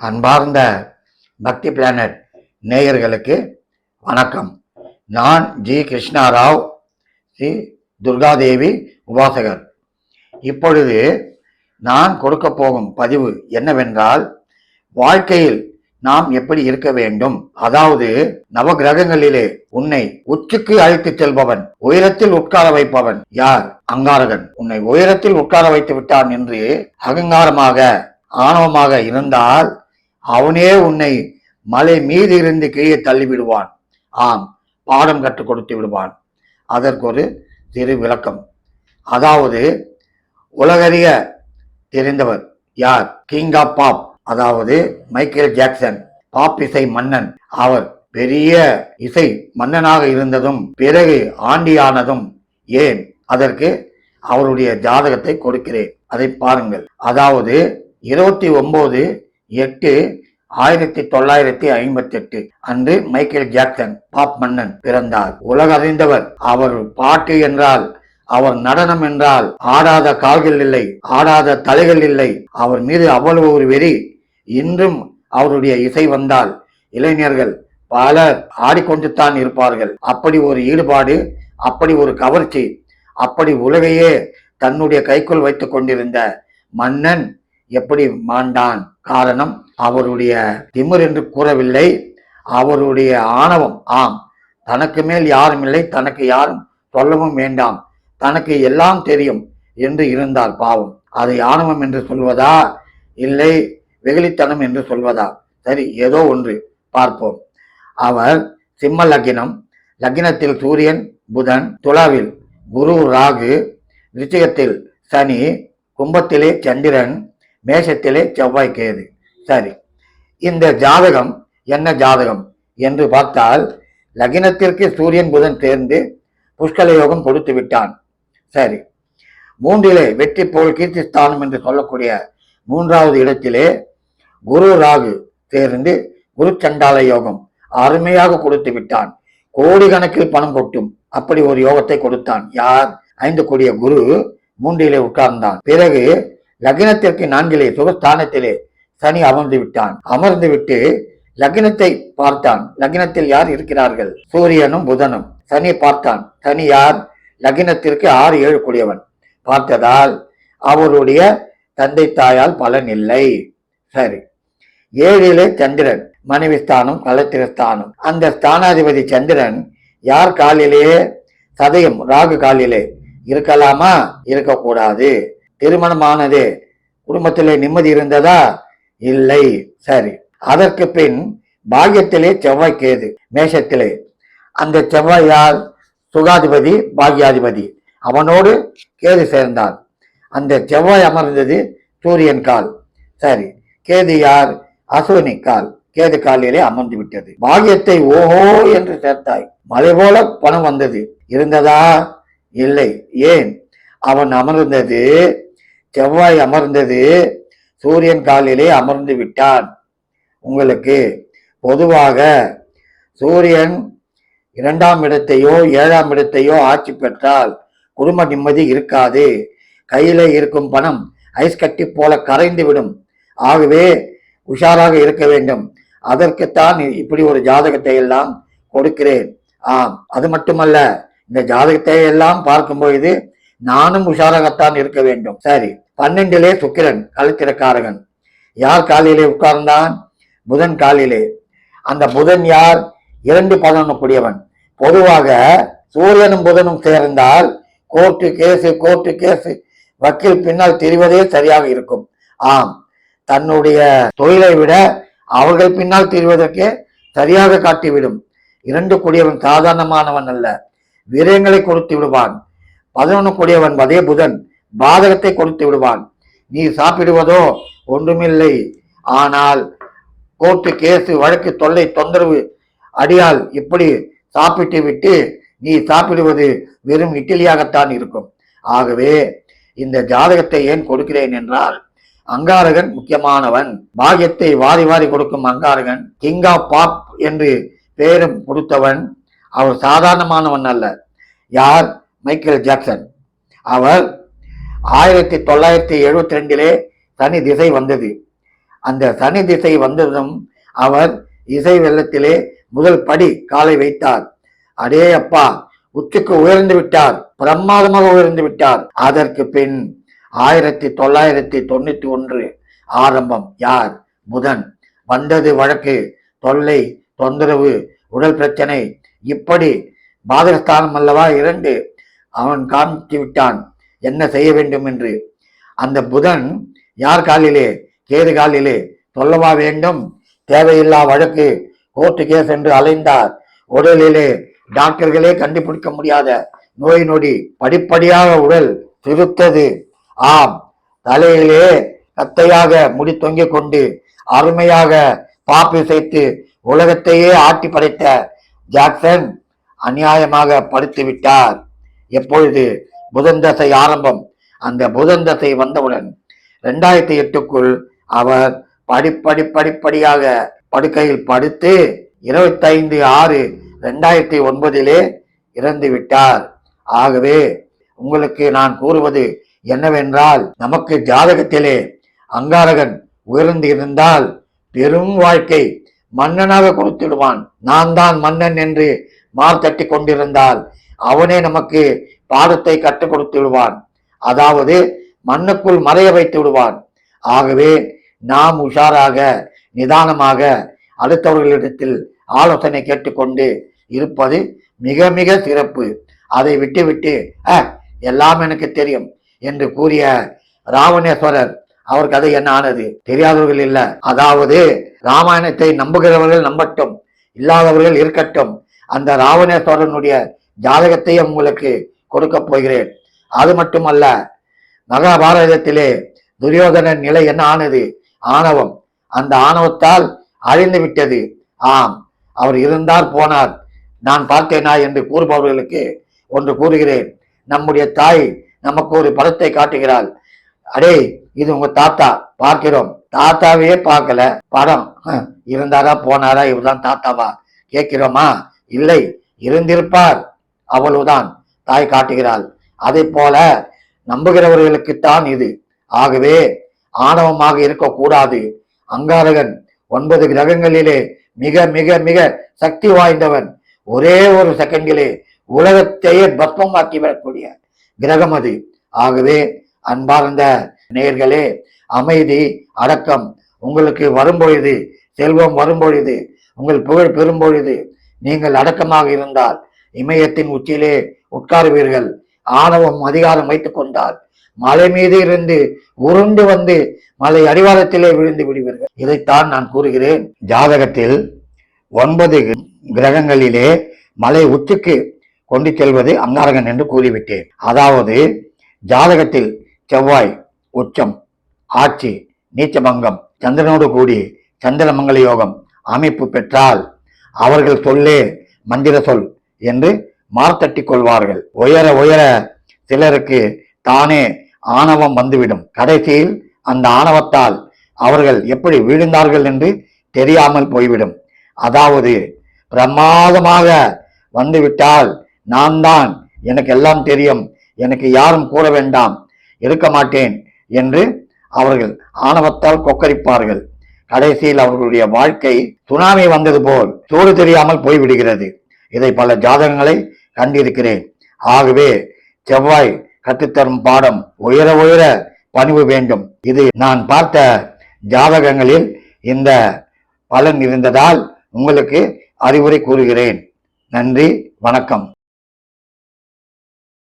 அன்பார்ந்த பக்தி பிளானட் நேயர்களுக்கு வணக்கம். நான் ஜி கிருஷ்ணாராவ் ஸ்ரீ துர்காதேவி உபாசகர். இப்பொழுது நான் கொடுக்க போகும் பதிவு என்னவென்றால் வாழ்க்கையில் நாம் எப்படி இருக்க வேண்டும்? அதாவது நவகிரகங்களிலே உன்னை உச்சிக்கு அழைத்துச் செல்பவன் உயரத்தில் உட்கார வைப்பவன் யார்? அங்காரகன். உன்னை உயரத்தில் உட்கார வைத்து விட்டான் என்று அகங்காரமாக ஆணவமாக இருந்தால் அவனே உன்னை மலை மீது இருந்து கீழே தள்ளி விடுவான் ஆம் பாடம் கற்றுக் கொடுத்து விடுவான். அதற்கு ஒரு திரு விளக்கம் அதாவது உலகறிய தெரிந்தவர் யார்? கிங் ஆஃப் பாப் அதாவது மைக்கேல் ஜாக்சன் பாப் இசை மன்னன். அவர் பெரிய இசை மன்னனாக இருந்ததும் பிறகு ஆண்டியானதும் ஏன்? அதற்கு அவருடைய ஜாதகத்தை கொடுக்கிறேன். அதை பாருங்கள். அதாவது இருபத்தி ஒன்பது எட்டு ஆயிரத்தி தொள்ளாயிரத்தி ஐம்பத்தி எட்டு அன்று மைக்கேல் ஜாக்சன் பாப் மன்னன் பிறந்தார். உலக அறிந்தவர். அவர் பாட்டு என்றால் அவர் நடனம் என்றால் ஆடாத கால்கள் இல்லை ஆடாத தலைகள் இல்லை. அவர் மீது அவ்வளவு ஒரு வெறி. இன்றும் அவருடைய இசை வந்தால் இளைஞர்கள் பலர் ஆடிக்கொண்டு தான் இருப்பார்கள். அப்படி ஒரு ஈடுபாடு அப்படி ஒரு கவர்ச்சி அப்படி உலகையே தன்னுடைய கைக்குள் வைத்துக் கொண்டிருந்த மன்னன் எப்படி மாண்டான்? காரணம் அவருடைய திமிர் என்று கூறவில்லை. அவருடைய ஆணவம் ஆம். தனக்கு மேல் யாரும் இல்லை தனக்கு யாரும் சொல்லவும் வேண்டாம். தனக்கு எல்லாம் தெரியும் என்று இருந்தால் பாவம். அதை ஆணவம் என்று சொல்வதா? இல்லை வெகுளித்தனம் என்று சொல்வதா? சரி ஏதோ ஒன்று பார்ப்போம். அவர் சிம்ம லக்கினம் லக்கினத்தில் சூரியன் புதன் துலாவில் குரு ராகு ரிச்சிகத்தில் சனி கும்பத்திலே சந்திரன் மேஷத்திலே செவ்வாய் கேது. சரி. இந்த ஜாதகம் என்ன ஜாதகம் என்று பார்த்தால் லக்னத்திற்கு சூரியன் புதன் சேர்ந்து புஷ்கல யோகம் கொடுத்து விட்டான். சரி. மூன்றிலே வெற்றி போல் கீர்த்தி ஸ்தானம் என்று சொல்லக்கூடிய மூன்றாவது இடத்திலே குரு ராகு சேர்ந்து குரு சண்டால யோகம் அருமையாக கொடுத்து விட்டான். கோடிக்கணக்கில் பணம் கொட்டும். அப்படி ஒரு யோகத்தை கொடுத்தான். யார்? ஐந்து கூடிய குரு மூன்றிலே உட்கார்ந்தான். பிறகு லக்னத்திற்கு நான்கிலே சுகஸ்தானத்திலே சனி அமர்ந்து விட்டான். அமர்ந்து விட்டு லக்னத்தை பார்த்தான். லக்னத்தில் யார் இருக்கிறார்கள்? சூரியனும் புதனும். சனி பார்த்தான். சனி யார்? லக்னத்திற்கு ஆறு ஏழு கூடியவன். பார்த்ததால் அவருடைய தந்தை தாயால் பலன் இல்லை. சரி. ஏழிலே சந்திரன் மனைவி ஸ்தானம் கலத்திரஸ்தானம் அந்த ஸ்தானாதிபதி சந்திரன் யார் காலிலேயே சதயம் ராகு காலிலே. இருக்கலாமா? இருக்கக்கூடாது. திருமணமானது குடும்பத்திலே நிம்மதி இருந்ததா? இல்லை. சரி. அதற்கு பின் பாகியத்திலே செவ்வாய் கேது மேஷத்திலே. அந்த செவ்வாய் யார் சுகாதிபதி பாக்யாதிபதி. அவனோடு கேது சேர்ந்தான். அந்த செவ்வாய் அமர்ந்தது சூரியன் கால். சரி. கேது யார்? அசுவினி கால். கேது காலிலே அமர்ந்து விட்டது. பாகியத்தை ஓஹோ என்று சேர்த்தாய். மலை போல பணம் வந்தது. இருந்ததா? இல்லை. ஏன்? அவன் அமர்ந்தது செவ்வாய் அமர்ந்தது சூரியன் காலிலே அமர்ந்து விட்டான். உங்களுக்கு பொதுவாக சூரியன் இரண்டாம் இடத்தையோ ஏழாம் இடத்தையோ ஆட்சி பெற்றால் குடும்ப நிம்மதி இருக்காது. கையில இருக்கும் பணம் ஐஸ் கட்டி போல கரைந்து விடும். ஆகவே உஷாராக இருக்க வேண்டும். அதற்குத்தான் இப்படி ஒரு ஜாதகத்தை எல்லாம் கொடுக்கிறேன். ஆம் அது மட்டுமல்ல இந்த ஜாதகத்தை எல்லாம் பார்க்கும் பொழுது நானும் உஷாராகத்தான் இருக்க வேண்டும். சரி. பன்னெண்டிலே சுக்கிரன் கழுத்திரக்காரகன். யார் காலிலே உட்கார்ந்தான்? புதன் காலிலே. அந்த புதன் யார்? இரண்டு பதினொன்னுக்குரியவன் பொதுவாக சூரியனும் புதனும் சேர்ந்தால் கோர்ட்டு கேசு கோர்ட்டு கேசு. வக்கீல் பின்னால் தெரிவதே சரியாக இருக்கும். ஆம். தன்னுடைய தொழிலை விட அவர்கள் பின்னால் தெரிவதற்கே சரியாக காட்டிவிடும். இரண்டு கூடியவன் சாதாரணமானவன் அல்ல. வீரங்களை கொடுத்து விடுவான். பதினொன்று கூடியவன் அதே புதன். பாதகத்தை கொடுத்து விடுவான். நீ சாப்பிடுவதோ ஒன்றுமில்லை. ஆனால் கோர்ட்டு கேசு வழக்கு தொல்லை தொந்தரவு அடியால் இப்படி சாப்பிட்டு விட்டு நீ சாப்பிடுவது வெறும் இட்லியாகத்தான் இருக்கும். ஆகவே இந்த ஜாதகத்தை ஏன் கொடுக்கிறேன் என்றால் அங்காரகன் முக்கியமானவன். பாகியத்தை வாரி வாரி கொடுக்கும் அங்காரகன். கிங் ஆஃப் பாப் என்று பெயரும் கொடுத்தவன். அவர் சாதாரணமானவன் அல்ல. யார்? மைக்கேல் ஜாக்சன் அவர் ஆயிரத்தி தொள்ளாயிரத்தி எழுபத்தி ரெண்டிலே சனி திசை வந்தது. அந்த சனி திசை வந்ததும் அவர் இசை வெள்ளத்திலே முதல் படி காலை வைத்தார். அடே அப்பா உச்சிக்கு உயர்ந்து விட்டார் பிரமாதமாக உயர்ந்து விட்டார். அதற்கு பின் ஆயிரத்தி தொள்ளாயிரத்தி தொண்ணூத்தி ஒன்று ஆரம்பம் யார்? புதன். வந்தது வழக்கு தொல்லை தொந்தரவு உடல் பிரச்சனை இப்படி பாதகஸ்தானம் அல்லவா இரண்டு அவன் காமித்து விட்டான். என்ன செய்ய வேண்டும் என்று. அந்த புதன் யார் காலிலே? கேது காலிலே. சொல்லவா வேண்டும். தேவையில்லா வழக்கு. கோர்ட்டு கேஸ் என்று அலைந்தார். உடலிலே டாக்டர்களே கண்டுபிடிக்க முடியாத நோய் நொடி. படிப்படியாக உடல் திருத்தது. ஆம். தலையிலே கத்தையாக முடி தொங்கிக் கொண்டு அருமையாக பாப்பு சேர்த்து உலகத்தையே ஆட்டி படைத்த ஜாக்சன் அநியாயமாக படுத்து விட்டார். எப்பொழுது புதன் தசை ஆரம்பம். அந்த புதன் தசை வந்தவுடன் ரெண்டாயிரத்தி எட்டுக்குள் அவர் படிப்படி படிப்படியாக படுக்கையில் படுத்து இருபத்தைந்து ஆறு ரெண்டாயிரத்தி ஒன்பதிலே இறந்து விட்டார். ஆகவே உங்களுக்கு நான் கூறுவது என்னவென்றால் நமக்கு ஜாதகத்திலே அங்காரகன் உயர்ந்து இருந்தால் பெரும் வாழ்க்கை மன்னனாக கொடுத்துடுவான். நான் தான் மன்னன் என்று மார்த்தட்டி கொண்டிருந்தால் அவனே நமக்கு பாதத்தை கற்றுக் கொடுத்து விடுவான். அதாவது மண்ணுக்குள் மறைய வைத்து விடுவான். ஆகவே நாம் உஷாராக நிதானமாக அடுத்தவர்களிடத்தில் ஆலோசனை கேட்டுக்கொண்டு இருப்பது மிக மிக சிறப்பு. அதை விட்டுவிட்டு "அஹ், எல்லாம் எனக்கு தெரியும் என்று கூறிய ராவணேஸ்வரர் அவர் கதை என்ன ஆனது? தெரியாதவர்கள் இல்ல. அதாவது ராமாயணத்தை நம்புகிறவர்கள் நம்பட்டும். இல்லாதவர்கள் இருக்கட்டும். அந்த ராவணேஸ்வரனுடைய ஜாதகத்தை உங்களுக்கு கொடுக்கப் போகிறேன். அது மட்டுமல்ல மகாபாரதத்திலே துரியோதனன் நிலை என்ன ஆனது? ஆணவம். அந்த ஆணவத்தால் அழிந்து விட்டது. ஆம் அவர் இருந்தார் போனார். நான் பார்த்தேனா என்று கூறுபவர்களுக்கு ஒன்று கூறுகிறேன். நம்முடைய தாய் நமக்கு ஒரு படத்தை காட்டுகிறாள். அடே இது உங்க தாத்தா. பார்க்கிறோம். தாத்தாவையே பார்க்கல. படம். இருந்தாரா போனாரா இவர்தான் தாத்தாவா? கேட்கிறோமா? இல்லை இருந்திருப்பார். அவ்வளவுதான். தாய் காட்டுகிறாள். அதை போல நம்புகிறவர்களுக்குத்தான் இது. ஆகவே ஆணவமாக இருக்கக்கூடாது. அங்காரகன் ஒன்பது கிரகங்களிலே மிக மிக மிக சக்தி வாய்ந்தவன். ஒரே ஒரு செகண்டிலே உலகத்தையே பஸ்மமாக்கி விடக்கூடிய கிரகம் அது. ஆகவே அன்பார்ந்த நேர்களே அமைதி அடக்கம் உங்களுக்கு வரும்பொழுது செல்வம் வரும்பொழுது உங்கள் புகழ் பெறும்பொழுது நீங்கள் அடக்கமாக இருந்தால் இமயத்தின் உச்சியிலே உட்காருவீர்கள். ஆணவம் அதிகாரம் வைத்துக் கொண்டால் மலை மீது இருந்து உருண்டு வந்து மலை அடிவாரத்திலே விழுந்து விடுவீர்கள். இதைத்தான் நான் கூறுகிறேன். ஜாதகத்தில் ஒன்பது கிரகங்களிலே மலை உச்சிக்கு கொண்டு செல்வது அங்காரகன் என்று கூறிவிட்டேன். அதாவது ஜாதகத்தில் செவ்வாய் உச்சம் ஆட்சி நீச்சபங்கம் சந்திரனோடு கூடி சந்திரமங்கல யோகம் அமைப்பு பெற்றால் அவர்கள் சொல்லே மந்திர சொல் என்று மார்த்தட்டிக் கொள்வார்கள் உயர உயர சிலருக்கு தானே ஆணவம் வந்துவிடும். கடைசியில் அந்த ஆணவத்தால் அவர்கள் எப்படி வீழ்ந்தார்கள் என்று தெரியாமல் போய்விடும். அதாவது பிரமாதமாக வந்துவிட்டால் நான் தான் எனக்கு எல்லாம் தெரியும். எனக்கு யாரும் கூற வேண்டாம். இருக்க மாட்டேன் என்று அவர்கள் ஆணவத்தால் கொக்கரிப்பார்கள். கடைசியில் அவர்களுடைய வாழ்க்கை சுனாமி வந்தது போல் சூடு தெரியாமல் போய்விடுகிறது. இதை பல ஜாதகங்களை கண்டிருக்கிறேன். ஆகவே செவ்வாய் கற்றுத்தரும் பாடம் உயர உயர பணிவு வேண்டும். இது நான் பார்த்த ஜாதகங்களில் இந்த பலன் இருந்ததால் உங்களுக்கு அறிவுரை கூறுகிறேன். நன்றி வணக்கம்.